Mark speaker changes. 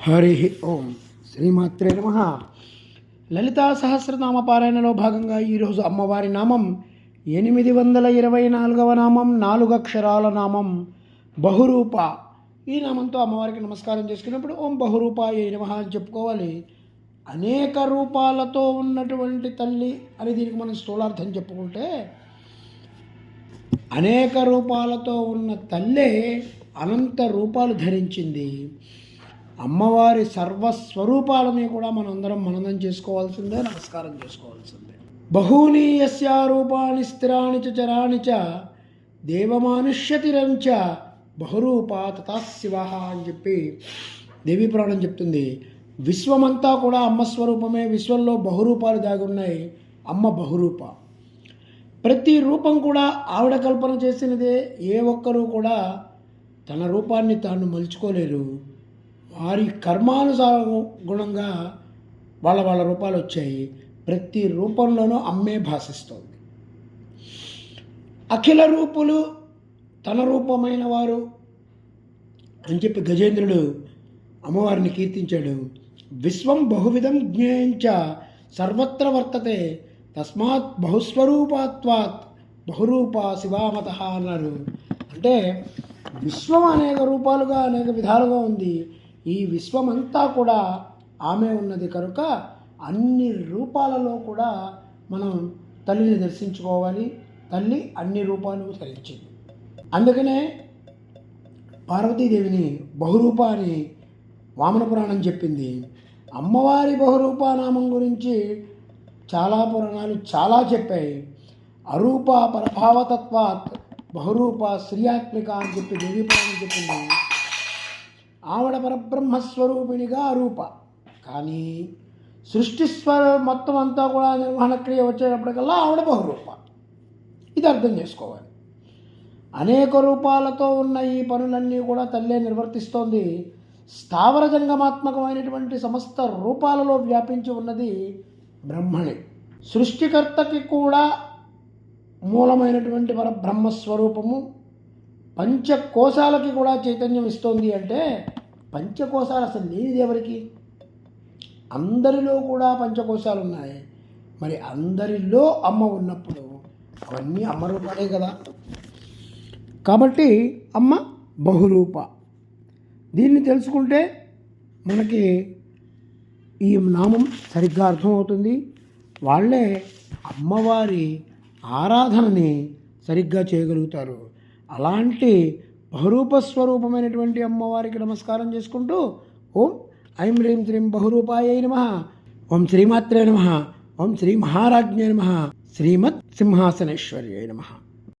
Speaker 1: హరి ఓం. శ్రీమాత్రే నమ. లలితా సహస్రనామ పారాయణలో భాగంగా ఈరోజు అమ్మవారి నామం ఎనిమిది వందల ఇరవై నాలుగవ నామం నాలుగు అక్షరాల నామం బహురూప. ఈ నామంతో అమ్మవారికి నమస్కారం చేసుకున్నప్పుడు ఓం బహురూప ఏ నమ అని చెప్పుకోవాలి. అనేక రూపాలతో ఉన్నటువంటి తల్లి అని దీనికి మనం స్థూలార్థం చెప్పుకుంటే అనేక రూపాలతో ఉన్న తల్లే అనంత రూపాలు ధరించింది. అమ్మవారి సర్వస్వరూపాలని కూడా మనందరం మననం చేసుకోవాల్సిందే నమస్కారం చేసుకోవాల్సిందే. బహూని యస్యా రూపాణి స్థిరాణి చ చరాణి చ దేవమానుష్యతిరంచ బహురూప తథా శివ అని చెప్పి దేవీ పురాణం చెప్తుంది. విశ్వమంతా కూడా అమ్మ స్వరూపమే విశ్వంలో బహురూపాలు దాగి ఉన్నాయి అమ్మ బహురూప. ప్రతి రూపం కూడా ఆవిడ కల్పన చేసినదే ఏ ఒక్కరూ కూడా తన రూపాన్ని తాను మలుచుకోలేరు. వారి కర్మానుసాగుణంగా వాళ్ళ వాళ్ళ రూపాలు వచ్చాయి. ప్రతి రూపంలోనూ అమ్మే భాషిస్తోంది. అఖిల రూపులు తన రూపమైన వారు అని చెప్పి గజేంద్రుడు అమ్మవారిని కీర్తించాడు. విశ్వం బహువిధం జ్ఞేయంచ సర్వత్ర వర్తతే తస్మాత్ బహుస్వరూపాత్వాత్ బహురూప శివామత అన్నారు. అంటే విశ్వం అనేక రూపాలుగా అనేక విధాలుగా ఉంది. ఈ విశ్వమంతా కూడా ఆమె ఉన్నది కనుక అన్ని రూపాలలో కూడా మనం తల్లిని దర్శించుకోవాలి. తల్లి అన్ని రూపాలు ధరించింది. అందుకనే పార్వతీదేవిని బహురూప అని వామన పురాణం చెప్పింది. అమ్మవారి బహురూపానామం గురించి చాలా పురాణాలు చాలా చెప్పాయి. అరూప పరభావతత్వాత్ బహురూప శ్రీయాత్మిక అని చెప్పి దేవీ పురాణం చెప్పింది. ఆవిడ పరబ్రహ్మస్వరూపిణిగా రూప. కానీ సృష్టి స్వర మొత్తం అంతా కూడా నిర్వహణ క్రియ వచ్చేటప్పటికల్లా ఆవిడ బహురూప. ఇది అర్థం చేసుకోవాలి. అనేక రూపాలతో ఉన్న ఈ పనులన్నీ కూడా తల్లే నిర్వర్తిస్తోంది. స్థావర జంగమాత్మకమైనటువంటి సమస్త రూపాలలో వ్యాపించి ఉన్నది బ్రహ్మణి. సృష్టికర్తకి కూడా మూలమైనటువంటి పరబ్రహ్మస్వరూపము పంచకోశాలకి కూడా చైతన్యం ఇస్తోంది అంటే పంచకోశాలు అసలు లేనిది ఎవరికి అందరిలో కూడా పంచకోశాలు ఉన్నాయి. మరి అందరిలో అమ్మ ఉన్నప్పుడు అవన్నీ అమ్మ రూపాలే కదా. కాబట్టి అమ్మ బహురూప. దీన్ని తెలుసుకుంటే మనకి ఈ నామం సరిగ్గా అర్థమవుతుంది. వాళ్ళే అమ్మవారి ఆరాధనని సరిగ్గా చేయగలుగుతారు. అలాంటి బహురూపస్వరూపమైనటువంటి అమ్మవారికి నమస్కారం చేసుకుంటూ ఓం ఐం హ్రీం శ్రీం బహురూపాయ నమ. ఓం శ్రీమాత్రే నమ. ఓం శ్రీ మహారాజ్ఞే నమ. శ్రీమత్ సింహాసనేశ్వర్యై నమ.